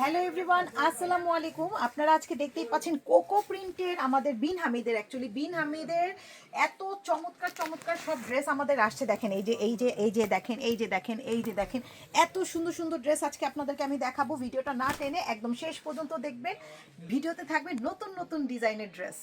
Hello everyone আসসালামু আলাইকুম। আপনারা আজকে দেখতেই পাচ্ছেন কোকো প্রিন্টের আমাদের বিন হামিদের অ্যাকচুয়ালি বিন হামিদের এত চমৎকার চমৎকার সব ড্রেস আমাদের আসছে। দেখেন, এই যে এই যে এই যে দেখেন, এই যে দেখেন, এই যে দেখেন, এত সুন্দর সুন্দর ড্রেস আজকে আপনাদেরকে আমি দেখাবো। ভিডিওটা না টেনে একদম শেষ পর্যন্ত দেখবেন। ভিডিওতে থাকবে নতুন নতুন ডিজাইনের ড্রেস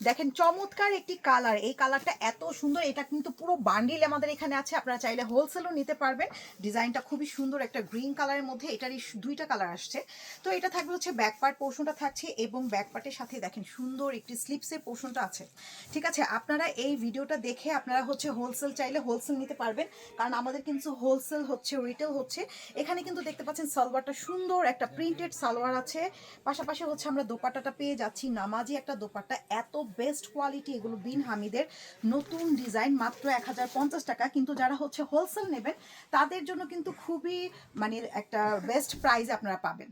দেখেন, চমৎকার একটি কালার এই কালারটা এত সুন্দর, এটা কিন্তু পুরো বান্ডিল আমাদের এখানে আছে। আপনারা চাইলে হোলসেলও নিতে পারবেন। ডিজাইনটা খুবই সুন্দর একটা গ্রিন কালারের মধ্যে। এটারই দুইটা কালার আসছে। তো এটা থাকবে হচ্ছে ব্যাক পার্ট পোর্শনটা থাকছে এবং ব্যাক পার্টের সাথে দেখেন, সুন্দর একটি স্লিপসের পোর্শনটা আছে। ঠিক আছে, আপনারা এই ভিডিওটা দেখে আপনারা হচ্ছে হোলসেল চাইলে হোলসেল নিতে পারবেন। কারণ আমাদের কিন্তু হোলসেল হচ্ছে রিটেল হচ্ছে। এখানে কিন্তু দেখতে পাচ্ছেন সালোয়ারটা সুন্দর একটা প্রিন্টেড সালোয়ার আছে। পাশাপাশি হচ্ছে আমরা দোপাট্টাটা পেয়ে যাচ্ছি। নামাজি একটা দোপাট্টা। এত বেস্ট কোয়ালিটি এগুলো বিন হামিদের নতুন ডিজাইন মাত্র এক হাজার পঞ্চাশ টাকা। কিন্তু যারা হচ্ছে হোলসেল নেবেন, তাদের জন্য কিন্তু খুবই মানে একটা বেস্ট প্রাইস আপনারা পাবেন।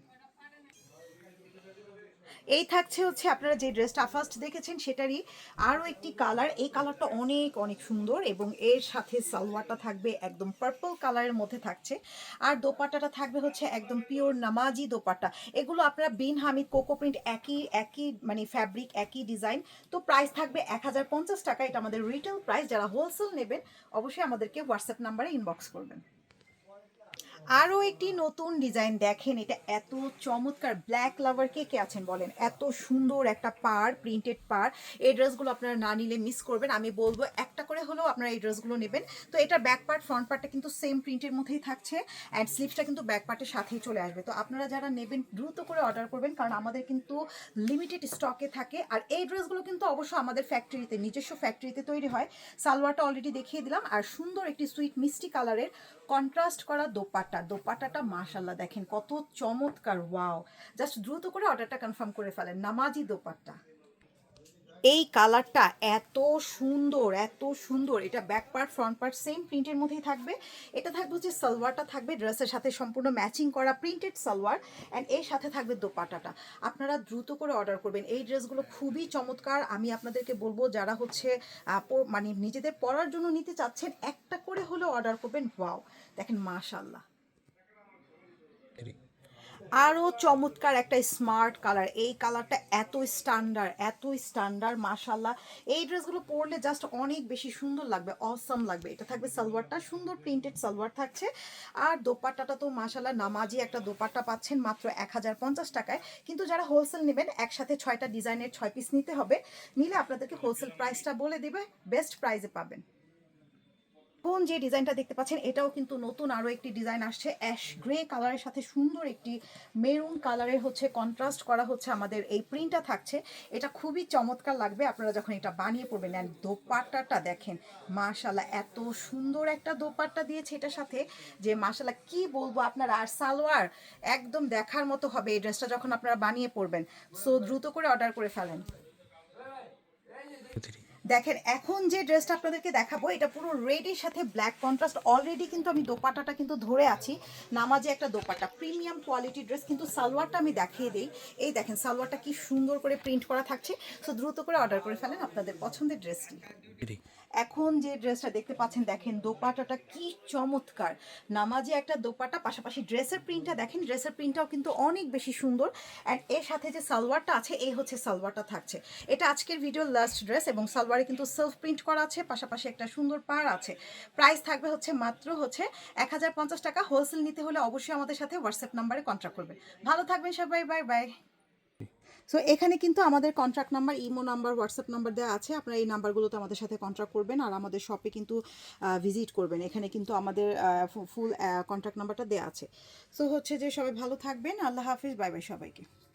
এই থাকছে হচ্ছে আপনারা যে ড্রেসটা ফার্স্ট দেখেছেন সেটারই আরও একটি কালার এই কালারটা অনেক অনেক সুন্দর এবং এর সাথে সালোয়ারটা থাকবে একদম পার্পল কালারের মধ্যে থাকছে। আর দোপাট্টাটা থাকবে হচ্ছে একদম পিওর নামাজি দোপাট্টা। এগুলো আপনারা বিন, হামিদ, কোকো প্রিন্ট একই একই মানে ফ্যাব্রিক একই ডিজাইন তো প্রাইস থাকবে এক হাজার পঞ্চাশ টাকা। এটা আমাদের রিটেল প্রাইস যারা হোলসেল নেবেন, অবশ্যই আমাদেরকে হোয়াটসঅ্যাপ নাম্বারে ইনবক্স করবেন। আরও একটি নতুন ডিজাইন দেখেন, এটা এত চমৎকার ব্ল্যাক লাভার কে কে আছেন বলেন? এত সুন্দর একটা পার প্রিন্টেড পার এই ড্রেসগুলো আপনারা না নিলে মিস করবেন। আমি বলব একটা করে হলেও আপনারা এই ড্রেসগুলো নেবেন। তো এটা ব্যাক পার্ট, ফ্রন্ট পার্টটা কিন্তু সেম প্রিন্টের মধ্যেই থাকছে অ্যান্ড স্লিপসটা কিন্তু ব্যাক পার্টের সাথেই চলে আসবে। তো আপনারা যারা নেবেন, দ্রুত করে অর্ডার করবেন কারণ আমাদের কিন্তু লিমিটেড স্টকে থাকে। আর এই ড্রেসগুলো কিন্তু অবশ্য আমাদের ফ্যাক্টরিতে নিজস্ব ফ্যাক্টরিতে তৈরি হয়। সালোয়ারটা অলরেডি দেখিয়ে দিলাম। আর সুন্দর একটি সুইট মিষ্টি কালারের কন্ট্রাস্ট করা দোপাট্টা। দোপাট্টাটা মাশাল্লাহ দেখেন কত চমৎকার ওয়াও জাস্ট দ্রুত করে অর্ডারটা কনফার্ম করে ফেলেন। নামাজি দোপাট্টা। এই কালারটা এত সুন্দর এত সুন্দর। এটা back part front part same প্রিন্টের মধ্যেই থাকবে। এটা থাকবে হচ্ছে সালোয়ারটা, থাকবে ড্রেসের সাথে সম্পূর্ণ ম্যাচিং করা প্রিন্টেড সালোয়ার অ্যান্ড এর সাথে থাকবে দোপাটাটা আপনারা দ্রুত করে অর্ডার করবেন। এই ড্রেসগুলো খুবই চমৎকার। আমি আপনাদেরকে বলব, যারা হচ্ছে মানে নিজেদের পরার জন্য নিতে চাচ্ছেন, একটা করে হলেও অর্ডার করবেন। ওয়াও দেখেন মাশাল্লাহ আরও চমৎকার একটা স্মার্ট কালার। এই কালারটা এত স্ট্যান্ডার্ড এত স্ট্যান্ডার্ড মাশাল্লাহ এই ড্রেসগুলো পরলে জাস্ট অনেক বেশি সুন্দর লাগবে অসম লাগবে। এটা থাকবে সালোয়ারটা, সুন্দর প্রিন্টেড সালোয়ার থাকছে। আর দোপাট্টাটা তো মাশাল্লাহ নামাজি একটা দোপাট্টা পাচ্ছেন মাত্র এক হাজার পঞ্চাশ টাকায়। কিন্তু যারা হোলসেল নেবেন, একসাথে ছয়টা ডিজাইনের ছয় পিস নিতে হবে। নিলে আপনাদেরকে হোলসেল প্রাইসটা বলে দেবে বেস্ট প্রাইসে পাবেন। কোন যে ডিজাইনটা দেখতে পাচ্ছেন, এটাও কিন্তু নতুন আরও একটি ডিজাইন আসছে। অ্যাশ গ্রে কালারের সাথে সুন্দর একটি মেরুন কালারের হচ্ছে কন্ট্রাস্ট করা হচ্ছে আমাদের। এই প্রিন্টটা থাকছে। এটা খুবই চমৎকার লাগবে। আপনারা যখন এটা বানিয়ে পড়বেন অ্যান্ড দোপাট্টাটা দেখেন মাশাল্লাহ এত সুন্দর একটা দোপাট্টা দিয়েছে এটার সাথে যে মাশাল্লাহ কি বলব আপনারা? আর সালোয়ার একদম দেখার মতো হবে এই ড্রেসটা যখন আপনারা বানিয়ে পড়বেন সো দ্রুত করে অর্ডার করে ফেলেন। দেখেন এখন যে ড্রেসটা আপনাদেরকে দেখাবো এটা পুরো রেডের সাথে ব্ল্যাক কন্ট্রাস্ট অলরেডি কিন্তু আমি দোপাটাটা কিন্তু ধরে আছি নামাজে একটা দোপাটা প্রিমিয়াম কোয়ালিটি ড্রেস কিন্তু সালোয়ারটা আমি দেখিয়ে দিই। এই দেখেন সালোয়ারটা কি সুন্দর করে প্রিন্ট করা থাকছে। সো দ্রুত করে অর্ডার করে ফেলেন আপনাদের পছন্দের ড্রেসটি। এখন যে ড্রেসটা দেখতে পাচ্ছেন দেখেন দোপাটাটা কি চমৎকার। নামাজে একটা দোপাটা পাশাপাশি ড্রেসের প্রিন্টটা দেখেন ড্রেসের প্রিন্টটাও কিন্তু অনেক বেশি সুন্দর। অ্যান্ড এর সাথে যে সালোয়ারটা আছে এই হচ্ছে সালোয়ারটা থাকছে। এটা আজকের ভিডিও লাস্ট ড্রেস এবং সালোয়ারে কিন্তু সেলফ প্রিন্ট করা আছে, পাশাপাশি একটা সুন্দর পার আছে। প্রাইস থাকবে হচ্ছে মাত্র হচ্ছে এক হাজার পঞ্চাশ টাকা। হোলসেল নিতে হলে অবশ্যই আমাদের সাথে হোয়াটসঅ্যাপ নাম্বারে কন্ট্যাক্ট করবেন। ভালো থাকবেন সবাই বাই বাই সো এখানে কিন্তু আমাদের contract number imo number WhatsApp number দেওয়া আছে। আপনারা এই নাম্বারগুলোতে আমাদের সাথে কন্ট্রাক্ট করবেন আর আমাদের শপে কিন্তু ভিজিট করবেন। এখানে কিন্তু আমাদের ফুল কন্ট্রাক্ট নাম্বারটা দেওয়া আছে। সো হচ্ছে যে সবাই ভালো থাকবেন। আল্লাহ হাফিজ। বাই বাই সবাইকে।